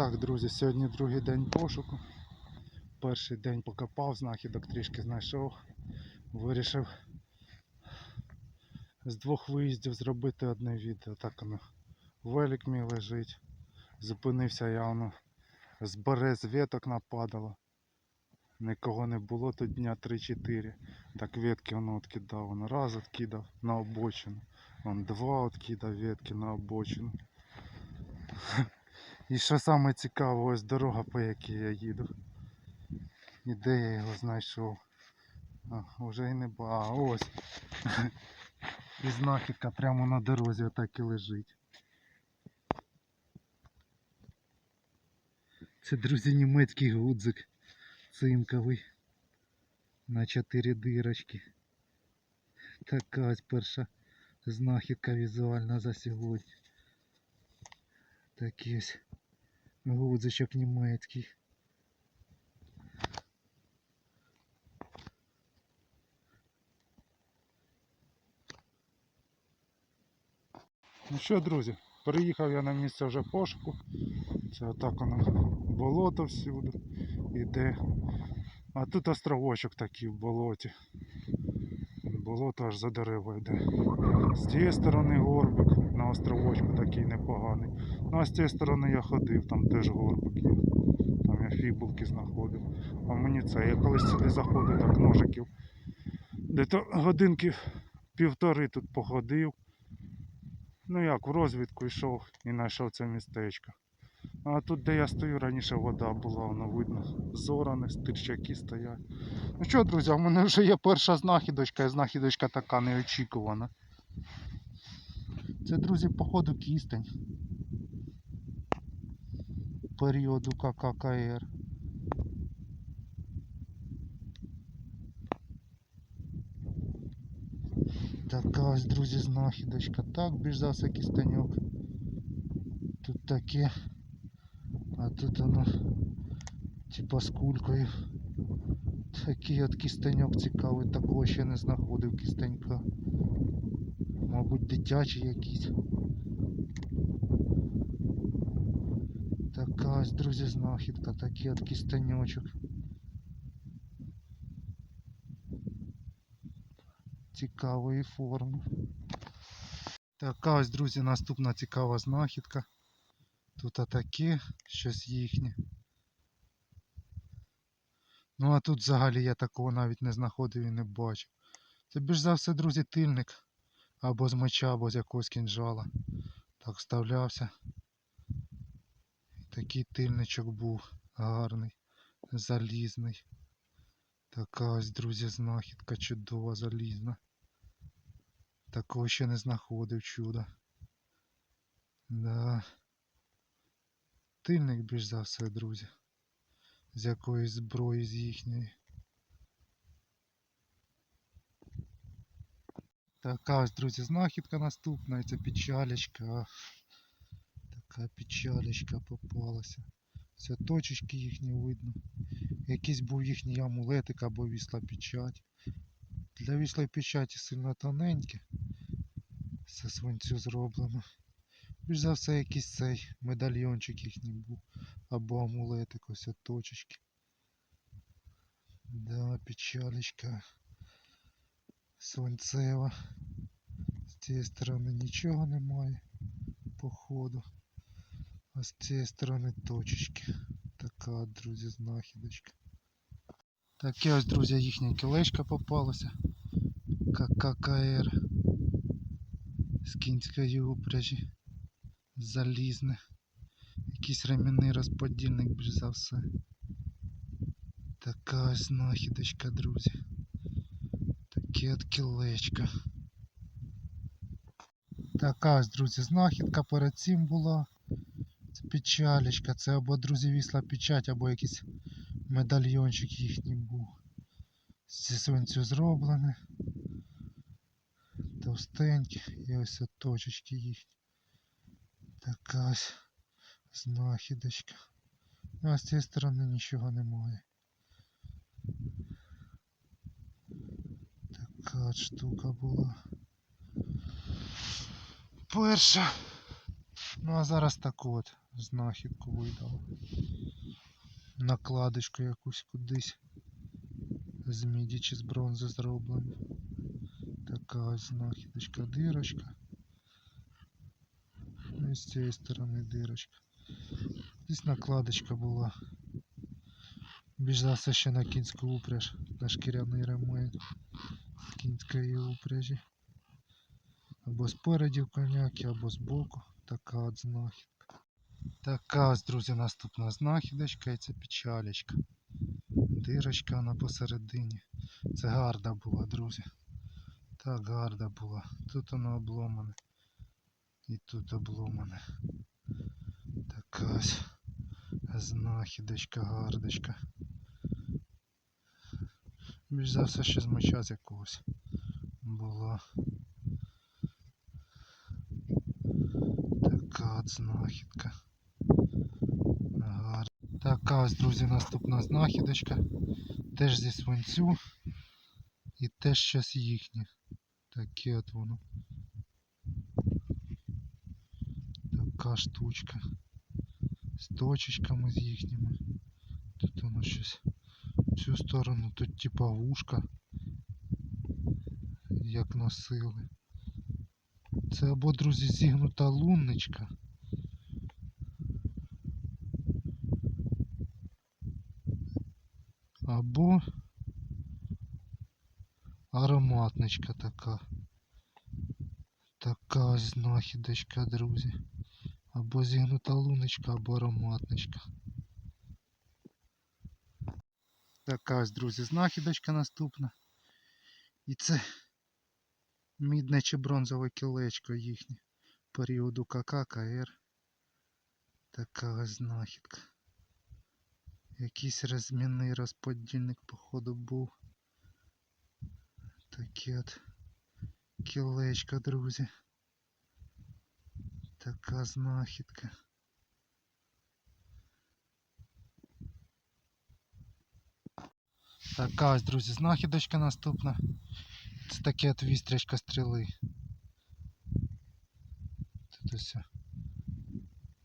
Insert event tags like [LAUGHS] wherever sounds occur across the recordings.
Так, друзі, сьогодні другий день пошуку. Перший день покопав, знахідок трішки знайшов. Вирішив з двох виїздів зробити одне відео. Так воно. Велик мій лежить. Зупинився явно. З берез веток нападало. Нікого не було тут дня 3-4. Так ветки воно откидав. Воно раз откидав на обочину. Он два откидав ветки на обочину. І що саме цікаво, ось дорога, по якій я їду. І де я його знайшов. А, вже і не ба. А, ось. [LAUGHS] І знахідка прямо на дорозі отак і лежить. Це, друзі, німецький гудзик цинковий. На чотири дирочки. Така ось перша знахідка візуальна за сьогодні. Такий ось гудзичок німецький. Ну що, друзі, приїхав я на місце вже пошуку. Це отак воно болото всюди іде. А тут островочок такий в болоті. Болото аж за дерева йде. З тієї сторони горбик островочку такий непоганий. Ну а з цієї сторони я ходив, там теж горбик є. Там я фібулки знаходив. А мені це, я колись сюди заходив, так ножиків. Де-то годинки півтори тут походив. Ну як, в розвідку йшов і знайшов це містечко. А тут, де я стою, раніше вода була, воно видно. Зоране, стирчаки стоять. Ну що, друзі, у мене вже є перша знахідочка, і знахідочка така неочікувана. Це, друзі, походу кістень. Періоду КККР. Така ось, друзі, знахідочка. Так, більш за кістеньок. Тут таке. А тут воно типа з кулькою. Такий от кістеньок цікавий, такого ще не знаходив кістенька. Мабуть, дитячий якийсь. Така ось, друзі, знахідка, такий от кістеньочок. Цікавої форми. Така ось, друзі, наступна цікава знахідка. Тут атаки, щось їхнє. Ну а тут взагалі я такого навіть не знаходив і не бачив. Це більш за все, друзі, тильник. Або з меча, або з якогось кінжала. Так вставлявся. Такий тильничок був гарний, залізний. Така ось, друзі, знахідка чудова, залізна. Такого ще не знаходив чудо. Да. Тильник більш за все, друзі. З якоїсь зброї з їхньої. Така ось, друзі, знахідка наступна, це печалечка. Така печалечка попалася. Все точечки їхні видно. Якийсь був їхній амулетик або вісла печать. Для віслої печаті сильно тоненьке. Все свинцю зроблено. Більш за все якийсь цей медальйончик їхній був. Або амулетик, ось точечки. Да, печалечка. Свинцева. З цієї сторони нічого немає. Походу. А з цієї сторони точечки. Така, друзі, знахідочка. Таке ось, друзі, їхня кілечка попалася. КККР. З кінської упряжі. Залізне. Якийсь ремінний розподільник більш все. Така ось знахідочка, друзі. Таке от. Така ось, друзі, знахідка перед цим була. Це печалечка. Це або, друзі, вісла печать, або якийсь медальйончик їхній був. Зі свинцю зроблене. Товстенькі. І ось от точечки їхні. Така ось знахідочка. Ну, а з цієї сторони нічого немає. Така от штука була. Перша. Ну а зараз так от. знахідку видала. Накладочку якусь кудись. З міді чи з бронзи зроблено. Така ось знахідочка, дирочка. Ну і з цієї сторони дирочка. Десь накладочка була. Більш за все ще на кінську упряж, на шкіряний ремень Кінської упряжі. Або спереді в коняки, або збоку. Така от знахідка. Така ось, друзі, наступна знахідочка і це печалечка. Дирочка вона посередині. Це гарда була, друзі. Так гарда була. Тут воно обломане. І тут обломане. Така ось знахідочка, гардочка. Більш за все ще з меча з якогось була. Така от знахідка. Гар. Така ось, друзі, наступна знахідочка. Теж зі свинцю. І теж щось їхнє. Таке от воно. Така штучка. З точечками з їхніми. Тут воно щось. Цю сторону тут типа вушка. Як носили. Це або, друзі, зігнута лунничка. Або ароматничка така. Така знахідочка, друзі. Або зігнута луночка, або ароматничка. Така ось, друзі, знахідочка наступна. І це мідне чи бронзове кілечко їхнє періоду КК, КР. Така ось знахідка. Якийсь розмінний розподільник, походу, був. Таке от кілечко, друзі. Така знахідка. Така ось, друзі, знахідочка наступна. Це таке от вістрячка стріли. Тут ось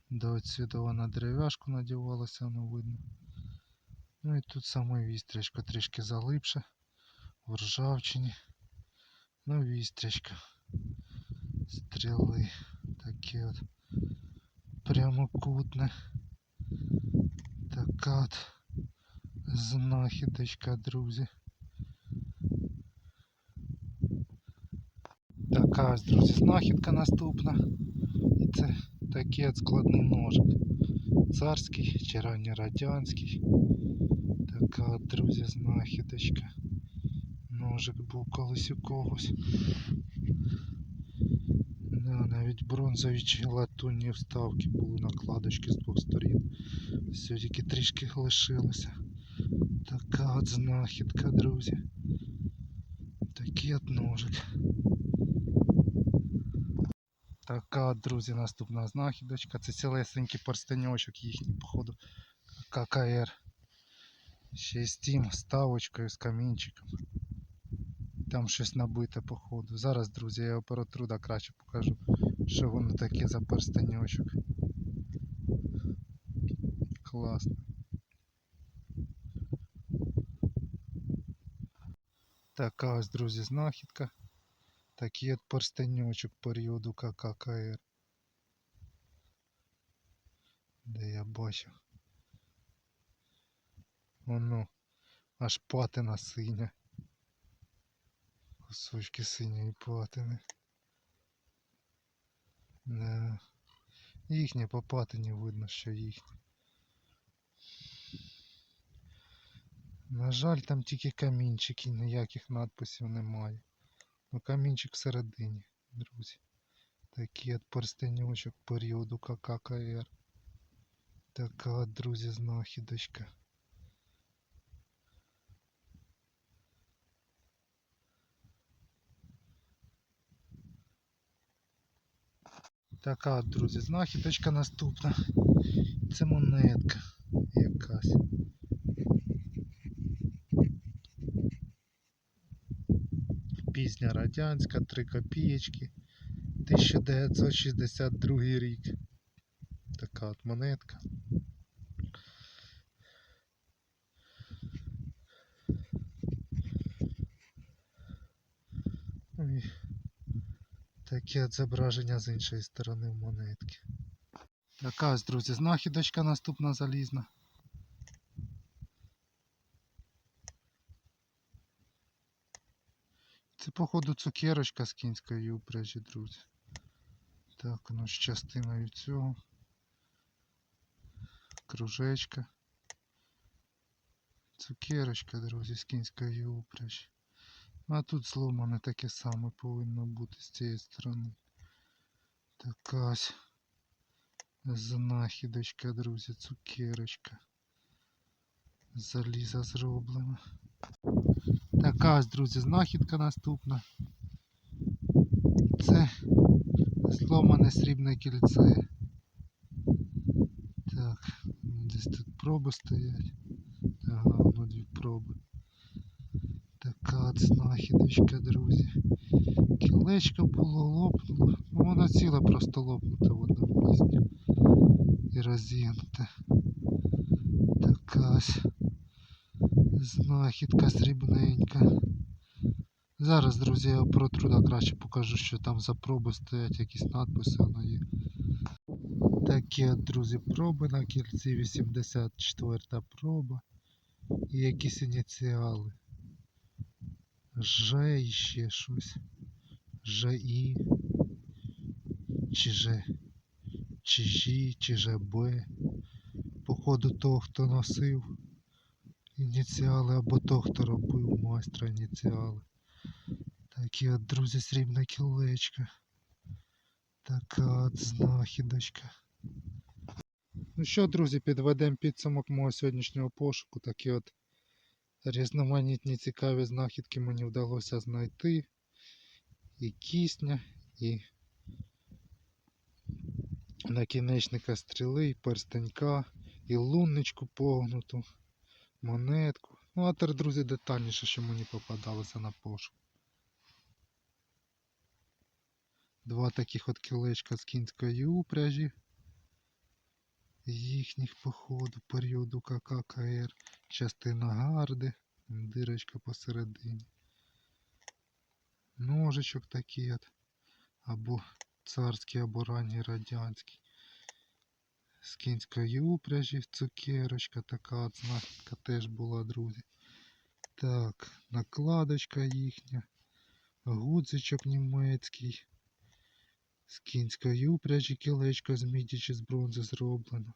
до отсюда на дерев'яшку надівалося, воно видно. Ну і тут саме вістрячко трішки залипше, в ржавчині. Ну, вістрячка. Стріли. Таке от прямокутне. Така от знахідочка, друзі. Така ось, друзі, знахідка наступна. І це такий от складний ножик. Царський чи ранньорадянський. Така от, друзі, знахідочка. Ножик був колись у когось. Да, навіть бронзові чи латунні вставки були накладочки з двох сторін. Все тільки трішки лишилося. Така от знахідка, друзі. Такий от ножик. Така друзі, наступна знахідочка. Це цілесенький перстеньочок їхній, походу, ККР. Ще й з тим ставочкою, з камінчиком. Там щось набите, походу. Зараз, друзі, я да краще покажу, що воно таке за перстеньочок. Класно. Така ось, друзі, знахідка. Такий от перстеньочок періоду КККР. Де я бачив. Воно аж патина синя. Кусочки синьої патини. Да. Їхнє по патині видно, що їхнє. На жаль, там тільки камінчики, ніяких надписів немає. Ну камінчик всередині, друзі. Такий от перстеньочок періоду КККР. Така от, друзі, знахідочка. Така от, друзі, знахідочка наступна. Це монетка якась. Пізня радянська, 3 копієчки. 1962 рік. Така от монетка. І таке от зображення з іншої сторони монетки. Така ось, друзі, знахідочка наступна залізна. Походу, цукерочка з кінської упряжі, друзі. Так, воно з частиною цього. Кружечка. Цукерочка, друзі, з кінської упряжі. А тут зломане таке саме повинно бути з цієї сторони. Така ось знахідочка, друзі, цукерочка. Заліза зроблена. Така ось, друзі, знахідка наступна. Це зломане срібне кільце. Так, десь тут проби стоять. Ага, воно дві проби. Така от знахідочка, друзі. Кілечко було лопнуло. Ну, воно ціле просто лопнуте в одному місці. І розігнуте. Така ось знахідка срібненька. Зараз, друзі, я про труда краще покажу, що там за проби стоять, якісь надписи воно є. Такі друзі, проби на кільці, 84 проба. І якісь ініціали. Ж і ще щось. ЖІ. Чи Ж. Чи Жі, чи ЖБ. Походу того, хто носив ініціали, або хто робив майстра ініціали. Такі от, друзі, срібне кілечко. Така от знахідочка. Ну що, друзі, підведемо підсумок мого сьогоднішнього пошуку. Такі от різноманітні цікаві знахідки мені вдалося знайти. І кисня, і накінечника стріли, і перстенька, і лунничку погнуту, монетку. Ну, а тепер, друзі, детальніше, що мені попадалося на пошук. Два таких от кілечка з кінської упряжі. Їхніх походу періоду КККР. Частина гарди, дирочка посередині. Ножичок такий от. Або царський, або ранній радянський. З кінської упряжі, цукерочка, така от теж була, друзі. Так, накладочка їхня. Гудзичок німецький. З кінської упряжі кілечко з міді чи з бронзи зроблено.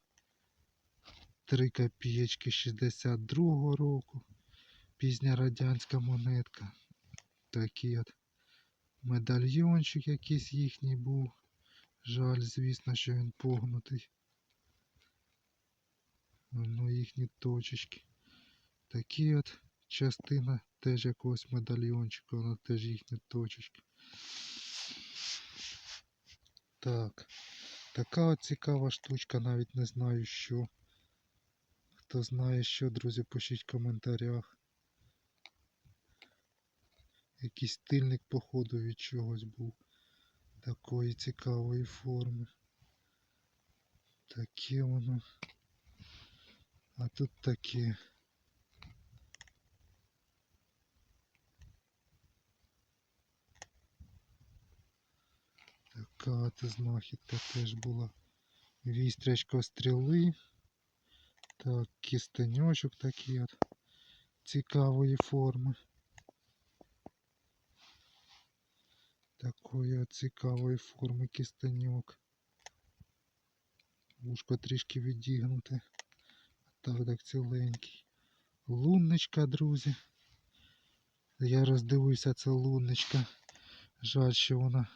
Три копієчки 62-го року. Пізня радянська монетка. Такий от медальйончик якийсь їхній був. Жаль, звісно, що він погнутий. Ну, їхні точечки. Такі от частина теж якогось медальйончика, воно теж їхні точечки. Так. Така от цікава штучка, навіть не знаю що. Хто знає що, друзі, пишіть в коментарях. Якийсь тильник, походу, від чогось був. Такої цікавої форми. Таке воно. А тут таке. Така от знахідка теж була. Вістрячка стріли. Так, кистеньочок такий от цікавої форми. Такої цікавої форми кистеньок. Вушко трішки відігнуте. Так, так ціленький. Лунничка, друзі. Я роздивився це лунничка. Жаль, що вона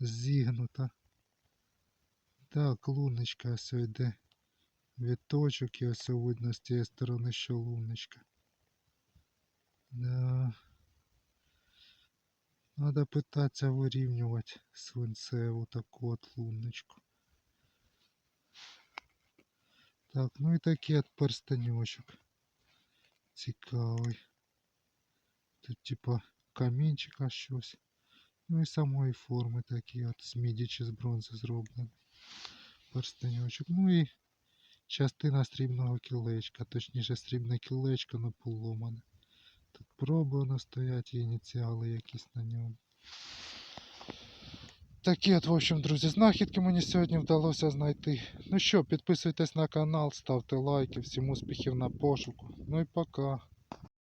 зігнута. Так, луночка ось йде віточок і ось видно з цієї сторони, що луночка. Да. Надо питатися вирівнювати свинцеву таку от луночку. Так, ну і такий от перстеньочок. Цікавий. Тут типа камінчика щось. Ну і самої форми такі от з міді чи з бронзи зроблені. перстеньочок. Ну і частина срібного кілечка, точніше срібне кілечко на поломане. Тут пробано стоять і ініціали якісь на ньому. Такі от, в общем, друзі, знахідки мені сьогодні вдалося знайти. Ну що, підписуйтесь на канал, ставте лайки, всім успіхів на пошуку. Ну і пока.